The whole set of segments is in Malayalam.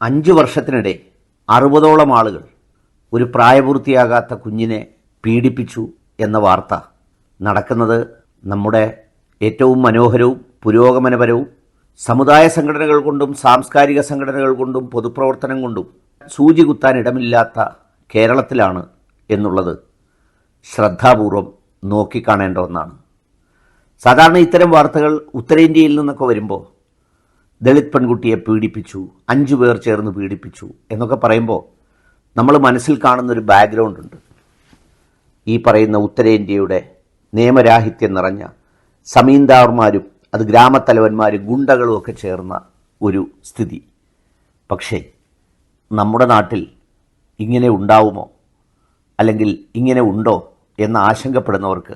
അഞ്ച് വർഷത്തിനിടെ അറുപതോളം ആളുകൾ ഒരു പ്രായപൂർത്തിയാകാത്ത കുഞ്ഞിനെ പീഡിപ്പിച്ചു എന്ന വാർത്ത നടക്കുന്നത് നമ്മുടെ ഏറ്റവും മനോഹരവും പുരോഗമനപരവും സമുദായ സംഘടനകൾ കൊണ്ടും സാംസ്കാരിക സംഘടനകൾ കൊണ്ടും പൊതുപ്രവർത്തനം കൊണ്ടും സൂചി കുത്താൻ ഇടമില്ലാത്ത കേരളത്തിലാണ് എന്നുള്ളത് ശ്രദ്ധാപൂർവം നോക്കിക്കാണേണ്ട ഒന്നാണ്. സാധാരണ ഇത്തരം വാർത്തകൾ ഉത്തരേന്ത്യയിൽ നിന്നൊക്കെ വരുമ്പോൾ ദളിത് പെൺകുട്ടിയെ പീഡിപ്പിച്ചു അഞ്ചു പേർ ചേർന്ന് പീഡിപ്പിച്ചു എന്നൊക്കെ പറയുമ്പോൾ നമ്മൾ മനസ്സിൽ കാണുന്നൊരു ബാക്ക്ഗ്രൗണ്ട് ഉണ്ട്. ഈ പറയുന്ന ഉത്തരേന്ത്യയുടെ നിയമരാഹിത്യം നിറഞ്ഞ സമീന്ദാർമാരും അത് ഗ്രാമത്തലവന്മാരും ഗുണ്ടകളും ഒക്കെ ചേർന്ന ഒരു സ്ഥിതി. പക്ഷേ നമ്മുടെ നാട്ടിൽ ഇങ്ങനെ ഉണ്ടാവുമോ? അല്ലെങ്കിൽ ഇങ്ങനെ ഉണ്ടോ എന്ന് ആശങ്കപ്പെടുന്നവർക്ക്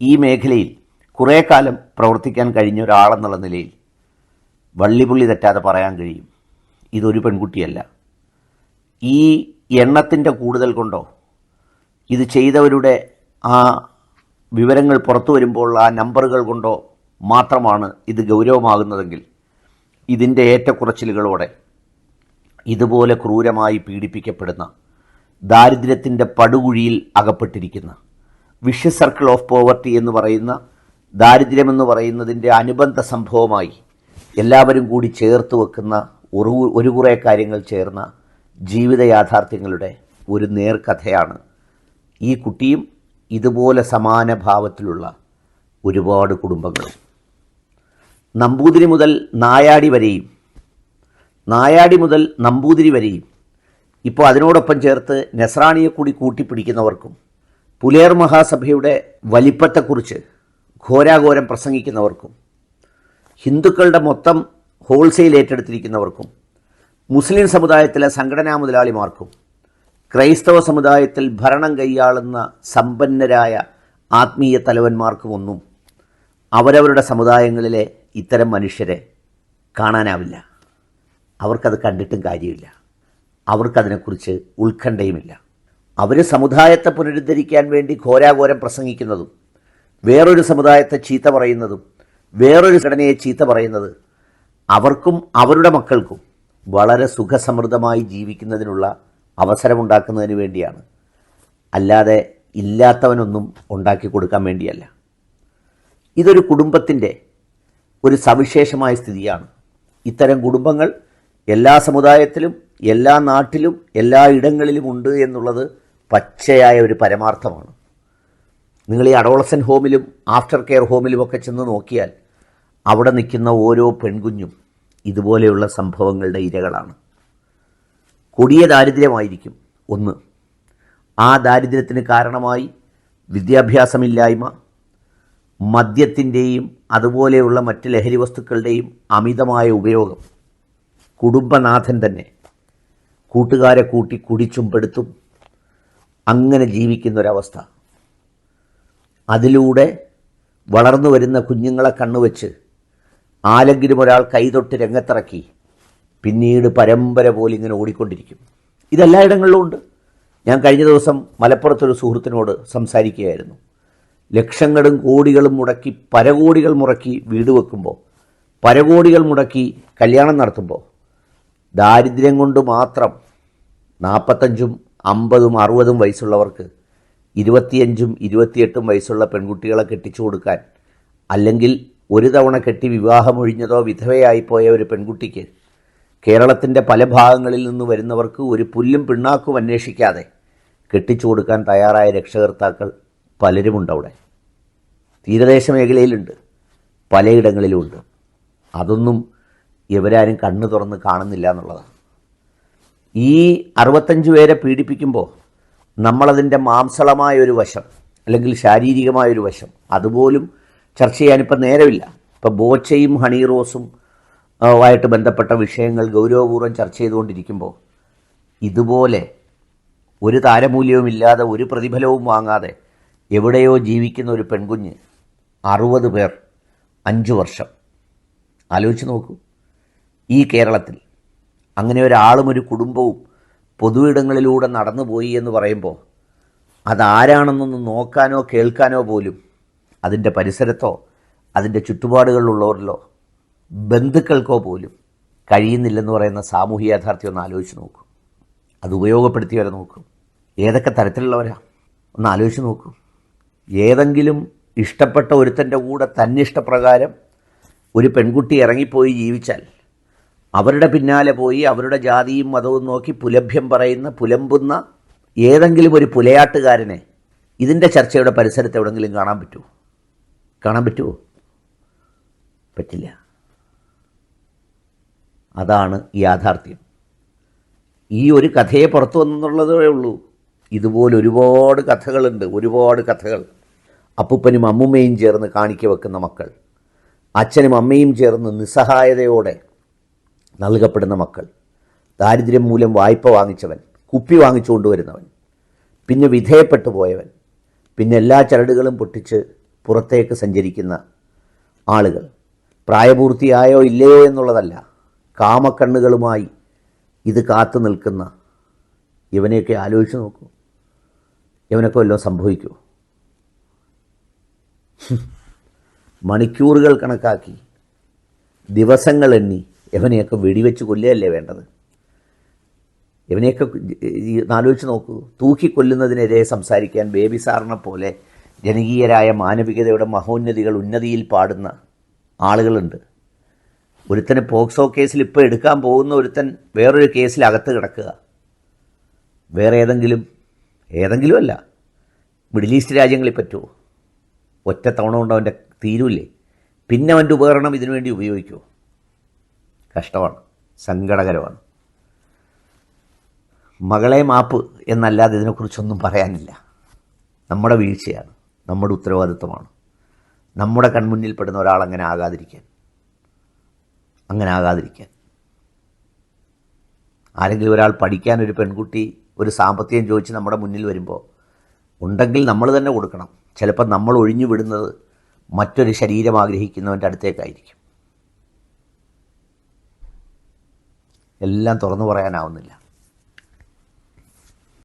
ഈ മേഖലയിൽ കുറേ കാലം പ്രവർത്തിക്കാൻ കഴിഞ്ഞ ഒരാളെന്നുള്ള നിലയിൽ വള്ളിപുള്ളി തെറ്റാതെ പറയാൻ കഴിയും. ഇതൊരു പെൺകുട്ടിയല്ല. ഈ എണ്ണത്തിന്റെ കൂടുതൽ കൊണ്ടോ? ഇത് ചെയ്തവരുടെ ആ വിവരങ്ങൾ പുറത്തു വരുമ്പോൾ ആ നമ്പറുകൾ കൊണ്ടോ മാത്രമാണ് ഇത് ഗൗരവമാകുന്നതെങ്കിൽ ഇതിന്റെ ഏറ്റക്കുറച്ചിലുകളോടെ ഇതുപോലെ ക്രൂരമായി പീഡിപ്പിക്കപ്പെടുന്ന ദാരിദ്ര്യത്തിന്റെ പടുകുഴിയിൽ അകപ്പെട്ടിരിക്കുന്ന വിഷ്യ സർക്കിൾ ഓഫ് പോവർട്ടി എന്ന് പറയുന്ന ദാരിദ്ര്യമെന്ന് പറയുന്നതിന്റെ അനുബന്ധ സംഭവമായി എല്ലാവരും കൂടി ചേർത്ത് വെക്കുന്ന ഒരു ഒരു കുറേ കാര്യങ്ങൾ ചേർന്ന ജീവിത യാഥാർത്ഥ്യങ്ങളുടെ ഒരു നേർക്കഥയാണ്. ഈ കുട്ടിയും ഇതുപോലെ സമാന ഭാവത്തിലുള്ള ഒരുപാട് കുടുംബങ്ങളും. നമ്പൂതിരി മുതൽ നായാടി വരെയും നായാടി മുതൽ നമ്പൂതിരി വരെയും ഇപ്പോൾ അതിനോടൊപ്പം ചേർത്ത് നെസ്രാണിയെ കൂടി കൂട്ടിപ്പിടിക്കുന്നവർക്കും പുലേർ മഹാസഭയുടെ വലിപ്പത്തെക്കുറിച്ച് ഘോരാഘോരം പ്രസംഗിക്കുന്നവർക്കും ഹിന്ദുക്കളുടെ മൊത്തം ഹോൾസെയിൽ ഏറ്റെടുത്തിരിക്കുന്നവർക്കും മുസ്ലിം സമുദായത്തിലെ സംഘടനാ മുതലാളിമാർക്കും ക്രൈസ്തവ സമുദായത്തിൽ ഭരണം കൈയാളുന്ന സമ്പന്നരായ ആത്മീയ തലവന്മാർക്കുമൊന്നും അവരവരുടെ സമുദായങ്ങളിലെ ഇത്തരം മനുഷ്യരെ കാണാനാവില്ല. അവർക്കത് കണ്ടിട്ടും കാര്യമില്ല. അവർക്കതിനെക്കുറിച്ച് ഉത്കണ്ഠയുമില്ല. അവർ സമുദായത്തെ പുനരുദ്ധരിക്കാൻ വേണ്ടി ഘോരാഘോരം പ്രസംഗിക്കുന്നതും വേറൊരു സമുദായത്തെ ചീത്ത പറയുന്നതും വേറൊരു ഘടനയെ ചീത്ത പറയുന്നത് അവർക്കും അവരുടെ മക്കൾക്കും വളരെ സുഖസമൃദ്ധമായി ജീവിക്കുന്നതിനുള്ള അവസരമുണ്ടാക്കുന്നതിന് വേണ്ടിയാണ്. അല്ലാതെ ഇല്ലാത്തവനൊന്നും ഉണ്ടാക്കി കൊടുക്കാൻ വേണ്ടിയല്ല. ഇതൊരു കുടുംബത്തിന്റെ ഒരു സവിശേഷമായ സ്ഥിതിയാണ്. ഇത്തരം കുടുംബങ്ങൾ എല്ലാ സമുദായത്തിലും എല്ലാ നാട്ടിലും എല്ലാ ഇടങ്ങളിലും ഉണ്ട് എന്നുള്ളത് പച്ചയായ ഒരു പരമാർത്ഥമാണ്. നിങ്ങൾ ഈ അഡോളസൻ ഹോമിലും ആഫ്റ്റർ കെയർ ഹോമിലുമൊക്കെ ചെന്ന് നോക്കിയാൽ അവിടെ നിൽക്കുന്ന ഓരോ പെൺകുഞ്ഞും ഇതുപോലെയുള്ള സംഭവങ്ങളുടെ ഇരകളാണ്. കൊടിയ ദാരിദ്ര്യമായിരിക്കും ഒന്ന്. ആ ദാരിദ്ര്യത്തിന് കാരണമായി വിദ്യാഭ്യാസമില്ലായ്മ മദ്യത്തിന്റെയും അതുപോലെയുള്ള മറ്റ് ലഹരി വസ്തുക്കളുടെയും അമിതമായ ഉപയോഗം. കുടുംബനാഥൻ തന്നെ കൂട്ടുകാരെ കൂട്ടി കുടിച്ചും പെടുത്തും. അങ്ങനെ ജീവിക്കുന്നൊരവസ്ഥ. അതിലൂടെ വളർന്നു വരുന്ന കുഞ്ഞുങ്ങളെ കണ്ണുവെച്ച് ആരെങ്കിലും ഒരാൾ കൈതൊട്ട് രംഗത്തിറക്കി പിന്നീട് പരമ്പര പോലെ ഇങ്ങനെ ഓടിക്കൊണ്ടിരിക്കും. ഇതെല്ലായിടങ്ങളിലും ഉണ്ട് ഞാൻ കഴിഞ്ഞ ദിവസം മലപ്പുറത്തൊരു സുഹൃത്തിനോട് സംസാരിക്കുകയായിരുന്നു. ലക്ഷങ്ങളും കോടികളും മുടക്കി പരകോടികൾ മുടക്കി വീട് വെക്കുമ്പോൾ പരകോടികൾ മുടക്കി കല്യാണം നടത്തുമ്പോൾ ദാരിദ്ര്യം കൊണ്ട് മാത്രം നാൽപ്പത്തഞ്ചും അമ്പതും അറുപതും വയസ്സുള്ളവർക്ക് ഇരുപത്തിയഞ്ചും ഇരുപത്തിയെട്ടും വയസ്സുള്ള പെൺകുട്ടികളെ കെട്ടിച്ചു കൊടുക്കാൻ അല്ലെങ്കിൽ ഒരു തവണ കെട്ടി വിവാഹമൊഴിഞ്ഞതോ വിധവയായിപ്പോയ ഒരു പെൺകുട്ടിക്ക് കേരളത്തിന്റെ പല ഭാഗങ്ങളിൽ നിന്ന് വരുന്നവർക്ക് ഒരു പുല്ലും പിണ്ണാക്കും അന്വേഷിക്കാതെ കെട്ടിച്ചു കൊടുക്കാൻ തയ്യാറായ രക്ഷകർത്താക്കൾ പലരുമുണ്ട് അവിടെ. തീരദേശ മേഖലയിലുണ്ട്. പലയിടങ്ങളിലുമുണ്ട്. അതൊന്നും ഇവരാരും കണ്ണു തുറന്ന് കാണുന്നില്ല എന്നുള്ളതാണ്. ഈ അറുപത്തഞ്ച് പേരെ പീഡിപ്പിക്കുമ്പോൾ നമ്മളതിന്റെ മാംസളമായ ഒരു വശം അല്ലെങ്കിൽ ശാരീരികമായ ഒരു വശം അതുപോലും ചർച്ച ചെയ്യാനിപ്പോൾ നേരമില്ല. ഇപ്പോൾ ബോച്ചയും ഹണി റോസും ആയിട്ട് ബന്ധപ്പെട്ട വിഷയങ്ങൾ ഗൗരവപൂർവം ചർച്ച ചെയ്തുകൊണ്ടിരിക്കുമ്പോൾ ഇതുപോലെ ഒരു താരമൂല്യവുമില്ലാതെ ഒരു പ്രതിഫലവും വാങ്ങാതെ എവിടെയോ ജീവിക്കുന്ന ഒരു പെൺകുഞ്ഞ് അറുപത് പേർ അഞ്ച് വർഷം. ആലോചിച്ച് നോക്കൂ. ഈ കേരളത്തിൽ അങ്ങനെ ഒരാളും ഒരു കുടുംബവും പൊതുവിടങ്ങളിലൂടെ നടന്നുപോയി എന്ന് പറയുമ്പോൾ അതാരാണെന്നൊന്ന് നോക്കാനോ കേൾക്കാനോ പോലും അതിന്റെ പരിസരത്തോ അതിന്റെ ചുറ്റുപാടുകളിലുള്ളവരിലോ ബന്ധുക്കൾക്കോ പോലും കഴിയുന്നില്ലെന്ന് പറയുന്ന സാമൂഹിക യാഥാർത്ഥ്യം ഒന്ന് ആലോചിച്ച് നോക്കൂ. അത് ഉപയോഗപ്പെടുത്തിയവരെ നോക്കൂ. ഏതൊക്കെ തരത്തിലുള്ളവരാ? ഒന്ന് ആലോചിച്ച് നോക്കൂ. ഏതെങ്കിലും ഇഷ്ടപ്പെട്ട ഒരുത്തന്റെ കൂടെ തന്നിഷ്ടപ്രകാരം ഒരു പെൺകുട്ടി ഇറങ്ങിപ്പോയി ജീവിച്ചാൽ അവരുടെ പിന്നാലെ പോയി അവരുടെ ജാതിയും മതവും നോക്കി പുലഭ്യം പറയുന്ന പുലമ്പുന്ന ഏതെങ്കിലും ഒരു പുലയാട്ടുകാരനെ ഇതിന്റെ ചർച്ചയുടെ പരിസരത്ത് എവിടെങ്കിലും കാണാൻ പറ്റുമോ കാണാൻ പറ്റുമോ പറ്റില്ല. അതാണ് യാഥാർത്ഥ്യം. ഈ ഒരു കഥയെ പുറത്തു വന്നുള്ളതേ ഉള്ളൂ. ഇതുപോലെ ഒരുപാട് കഥകളുണ്ട് ഒരുപാട് കഥകൾ. അപ്പൂപ്പനും അമ്മുമ്മയും ചേർന്ന് കാണിക്ക വെക്കുന്ന മക്കൾ. അച്ഛനും അമ്മയും ചേർന്ന് നിസ്സഹായതയോടെ നൽകപ്പെടുന്ന മക്കൾ. ദാരിദ്ര്യം മൂലം വായ്പ വാങ്ങിച്ചവൻ കുപ്പി വാങ്ങിച്ചുകൊണ്ടുവരുന്നവൻ പിന്നെ വിധേയപ്പെട്ടു പോയവൻ പിന്നെ എല്ലാ ചരടുകളും പൊട്ടിച്ച് പുറത്തേക്ക് സഞ്ചരിക്കുന്ന ആളുകൾ. പ്രായപൂർത്തിയായോ ഇല്ലയോ എന്നുള്ളതല്ല കാമക്കണ്ണുകളുമായി ഇത് കാത്തു നിൽക്കുന്ന ഇവനെയൊക്കെ ആലോചിച്ച് നോക്കൂ. ഇവനൊക്കെ വല്ലതും സംഭവിക്കുമോ മണിക്കൂറുകൾ കണക്കാക്കി ദിവസങ്ങൾ എണ്ണി ഇവനെയൊക്കെ വെടിവെച്ച് കൊല്ലുകയല്ലേ വേണ്ടത്? ഇവനെയൊക്കെ ആലോചിച്ച് നോക്കൂ. തൂക്കിക്കൊല്ലുന്നതിനെതിരെ സംസാരിക്കാൻ ബേബി സാറിനെ പോലെ ജനകീയരായ മാനവികതയുടെ മഹോന്നതികൾ ഉന്നതിയിൽ പാടുന്ന ആളുകളുണ്ട്. ഒരുത്തന് പോക്സോ കേസിൽ ഇപ്പോൾ എടുക്കാൻ പോകുന്ന ഒരുത്തൻ വേറൊരു കേസിൽ അകത്ത് കിടക്കുക. വേറെ ഏതെങ്കിലും ഏതെങ്കിലും അല്ല മിഡിൽ ഈസ്റ്റ് രാജ്യങ്ങളിൽ പറ്റുമോ? ഒറ്റ കൊണ്ട് അവന്റെ തീരുമില്ലേ പിന്നെ അവന്റെ ഉപകരണം ഇതിനുവേണ്ടി ഉപയോഗിക്കുമോ കഷ്ടമാണ്. സങ്കടകരമാണ്. മകളെ മാപ്പ് എന്നല്ലാതെ ഇതിനെക്കുറിച്ചൊന്നും പറയാനില്ല. നമ്മുടെ വീഴ്ചയാണ്. നമ്മുടെ ഉത്തരവാദിത്വമാണ്. നമ്മുടെ കൺമുന്നിൽ പെടുന്ന ഒരാൾ അങ്ങനെ ആകാതിരിക്കാൻ. അങ്ങനെ ആകാതിരിക്കാൻ. ആരെങ്കിലും ഒരാൾ പഠിക്കാൻ ഒരു പെൺകുട്ടി ഒരു സാമ്പത്തികം ചോദിച്ച് നമ്മുടെ മുന്നിൽ വരുമ്പോൾ ഉണ്ടെങ്കിൽ നമ്മൾ തന്നെ കൊടുക്കണം. ചിലപ്പോൾ നമ്മൾ ഒഴിഞ്ഞു വിടുന്നത് മറ്റൊരു ശരീരം ആഗ്രഹിക്കുന്നവന്റെ അടുത്തേക്കായിരിക്കും. എല്ലാം തുറന്നു പറയാനാവുന്നില്ല.